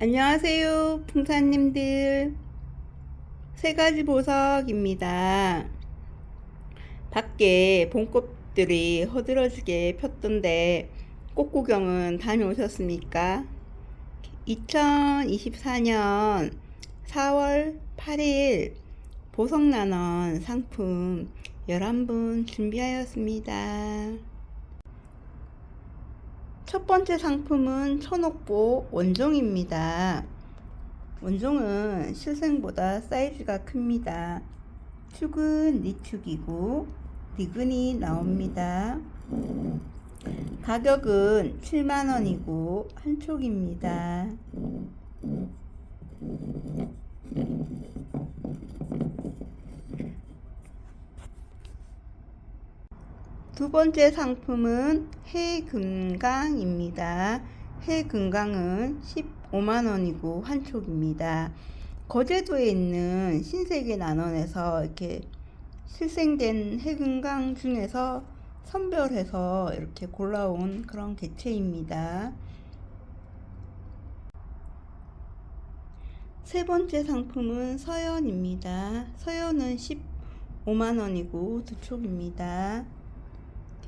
안녕하세요, 풍사님들. 세 가지 보석입니다. 밖에 봄꽃들이 허드러지게 폈던데 꽃 구경은 다녀오셨습니까? 2024년 4월 8일 보석난원 상품 11분 준비하였습니다. 첫 번째 상품은 천옥보 원종입니다. 원종은 실생보다 사이즈가 큽니다. 축은 니축이고 니근이 나옵니다. 가격은 7만원이고 한 촉입니다. 두 번째 상품은 해금강입니다. 해금강은 15만원이고 한 촉입니다. 거제도에 있는 신세계 난원에서 이렇게 실생된 해금강 중에서 선별해서 이렇게 골라온 그런 개체입니다. 세 번째 상품은 서연입니다. 서연은 15만원이고 두 촉입니다.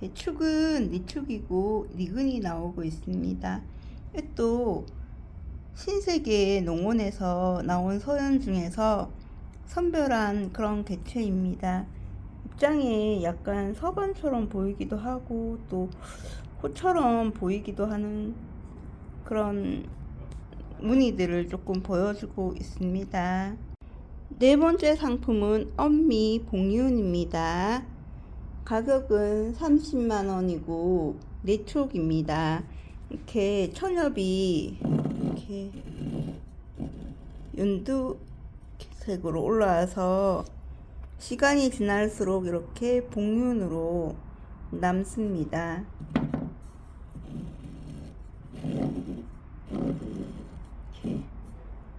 축은 니축이고 니근이 나오고 있습니다. 또 신세계 농원에서 나온 서연 중에서 선별한 그런 개체입니다. 입장에 약간 서반처럼 보이기도 하고 또 호처럼 보이기도 하는 그런 무늬들을 조금 보여주고 있습니다. 네 번째 상품은 엄미 봉윤입니다. 가격은 30만원이고 네촉입니다. 이렇게 천엽이 이렇게 연두색으로 올라와서 시간이 지날수록 이렇게 복륜으로 남습니다.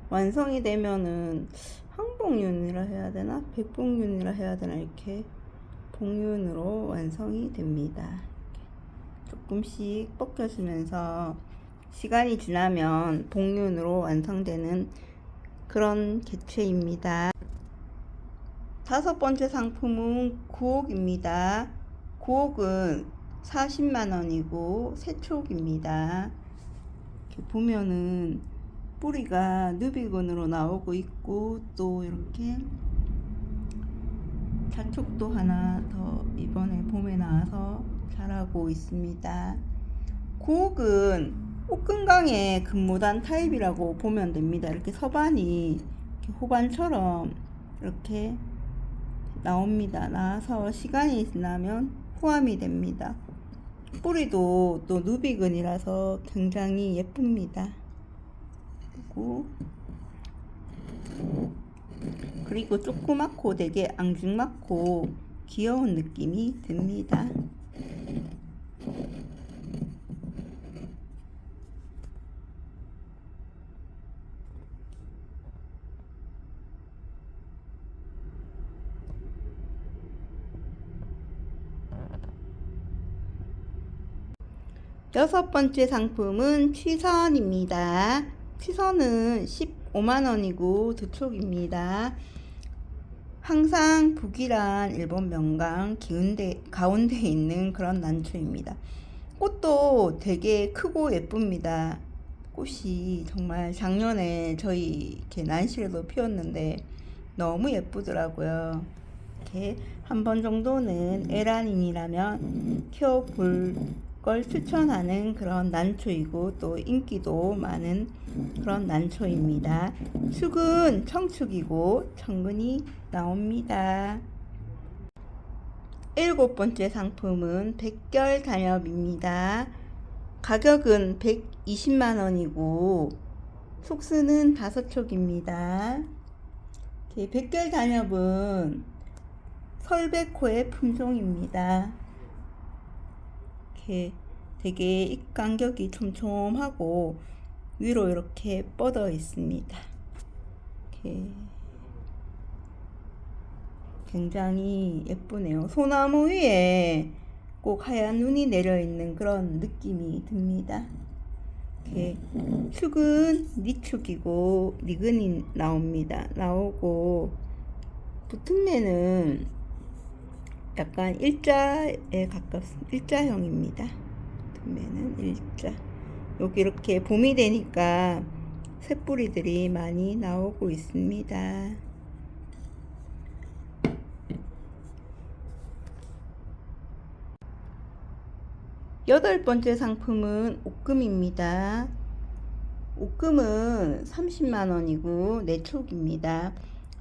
완성이 되면은 항복륜이라 해야 되나? 백복륜이라 해야 되나? 이렇게 봉윤으로 완성이 됩니다. 조금씩 벗겨주면서 시간이 지나면 봉윤으로 완성되는 그런 개체입니다. 다섯 번째 상품은 구옥입니다. 구옥은 40만원이고 세촉입니다. 이렇게 보면은 뿌리가 누비근으로 나오고 있고 또 이렇게 자촉도 하나 더 이번에 봄에 나와서 자라고 있습니다. 구옥은 옥금강의 금무단 타입이라고 보면 됩니다. 이렇게 서반이 이렇게 호반처럼 이렇게 나옵니다. 나와서 시간이 지나면 후암이 됩니다. 뿌리도 또 누비근이라서 굉장히 예쁩니다. 그리고 그리고 조그맣고 되게 앙증맞고 귀여운 느낌이 듭니다. 여섯 번째 상품은 취선입니다. 취선은 15만원이고 두 촉입니다. 항상 북이란 일본 명강 기운대, 가운데 있는 그런 난초입니다. 꽃도 되게 크고 예쁩니다. 꽃이 정말 작년에 저희 이렇게 난실에도 피웠는데 너무 예쁘더라고요. 이렇게 한 번 정도는 에란인이라면 키워볼 걸 추천하는 그런 난초이고 또 인기도 많은 그런 난초입니다. 축은 청축이고 청근이 나옵니다. 일곱 번째 상품은 백결 단엽입니다. 가격은 120만 원이고 속수는 다섯 촉입니다. 백결 단엽은 설백호의 품종입니다. 이렇게 되게 입 간격이 촘촘하고 위로 이렇게 뻗어 있습니다. 이렇게 굉장히 예쁘네요. 소나무 위에 꼭 하얀 눈이 내려 있는 그런 느낌이 듭니다. 이렇게 축은 니축이고 니근이 나옵니다. 나오고 붙은매는 약간 일자에 가깝습니다. 일자형입니다. 붙은매는 일자. 여기 이렇게 봄이 되니까 새뿌리들이 많이 나오고 있습니다. 여덟 번째 상품은 옷금입니다. 옷금은 30만원이고 내촉입니다.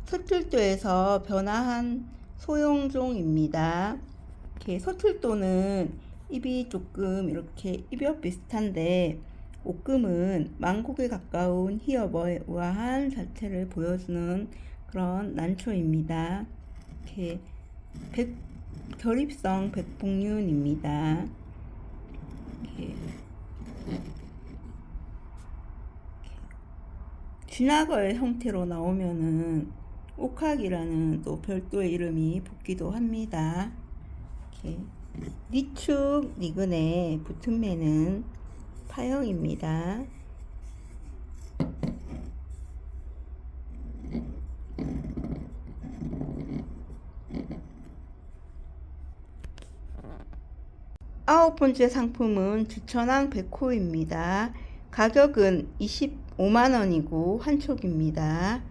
서툴도에서 변화한 소형종입니다. 이렇게 서툴도는 입이 조금 이렇게 입엽 비슷한데 옷금은 망국에 가까운 히어버의 우아한 자체를 보여주는 그런 난초입니다. 이렇게 백, 결입성 백봉륜입니다. 이렇게 쥐나걸 형태로 나오면은 옥학이라는 또 별도의 이름이 붙기도 합니다. 이렇게 니축 니근의 붙은 매는 파형입니다. 아홉 번째 상품은 주천왕 백호입니다. 가격은 25만원이고 한촉입니다.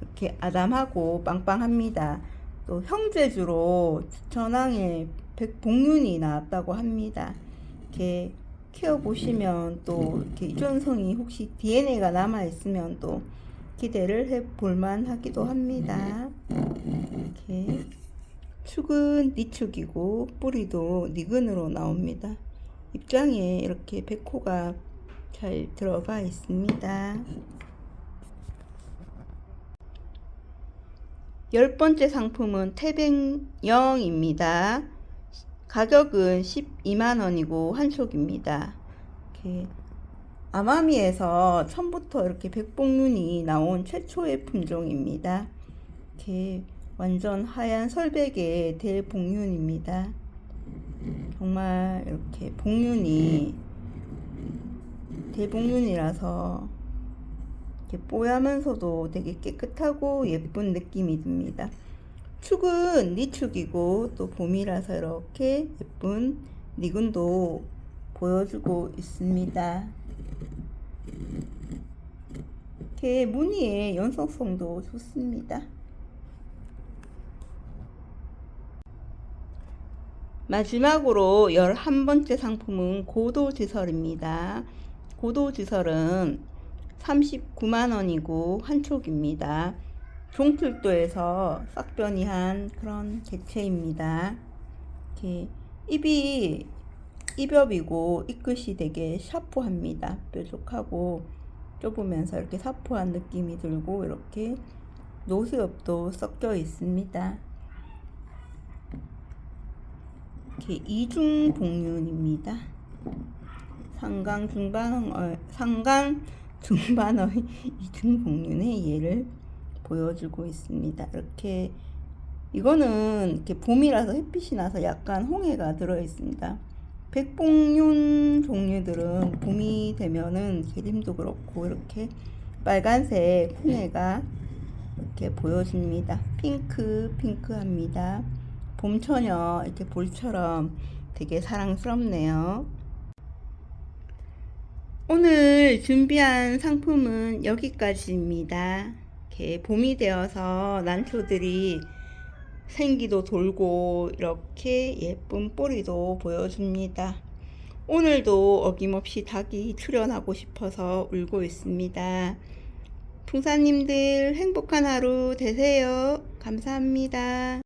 이렇게 아담하고 빵빵합니다. 또 형제주로 주천왕에 백봉륜이 나왔다고 합니다. 이렇게 키워보시면 또 이렇게 유전성이 혹시 DNA가 남아있으면 또 기대를 해볼만 하기도 합니다. 이렇게 축은 니축이고 뿌리도 니근으로 나옵니다. 입장에 이렇게 백호가 잘 들어가 있습니다. 열 번째 상품은 태백영입니다. 가격은 12만원이고 한촉입니다. 이렇게 아마미에서 처음부터 이렇게 백봉륜이 나온 최초의 품종입니다. 이렇게 완전 하얀 설백의 대봉륜입니다. 정말 이렇게 봉륜이 대봉륜이라서 이렇게 뽀얗면서도 되게 깨끗하고 예쁜 느낌이 듭니다. 축은 니축이고 또 봄이라서 이렇게 예쁜 니근도 보여주고 있습니다. 이렇게 무늬의 연속성도 좋습니다. 마지막으로 11번째 상품은 고도지설입니다. 고도지설은 39만원이고 한촉입니다. 종틀도에서 싹변이한 그런 개체입니다. 이렇게 입이 입엽이고 입끝이 되게 샤프합니다. 뾰족하고 좁으면서 이렇게 사포한 느낌이 들고 이렇게 노수엽도 섞여 있습니다. 이렇게 이중 복륜입니다. 상강 중반의 어, 상강 중반의 이중 복륜의 예를 보여주고 있습니다. 이렇게 이거는 이렇게 봄이라서 햇빛이 나서 약간 홍해가 들어 있습니다. 백봉륜 종류들은 봄이 되면은 게림도 그렇고 이렇게 빨간색 홍해가 이렇게 보여집니다. 핑크 핑크합니다. 봄처녀 이렇게 볼처럼 되게 사랑스럽네요. 오늘 준비한 상품은 여기까지입니다. 이렇게 봄이 되어서 난초들이 생기도 돌고 이렇게 예쁜 뿌리도 보여줍니다. 오늘도 어김없이 닭이 출연하고 싶어서 울고 있습니다. 풍사님들 행복한 하루 되세요. 감사합니다.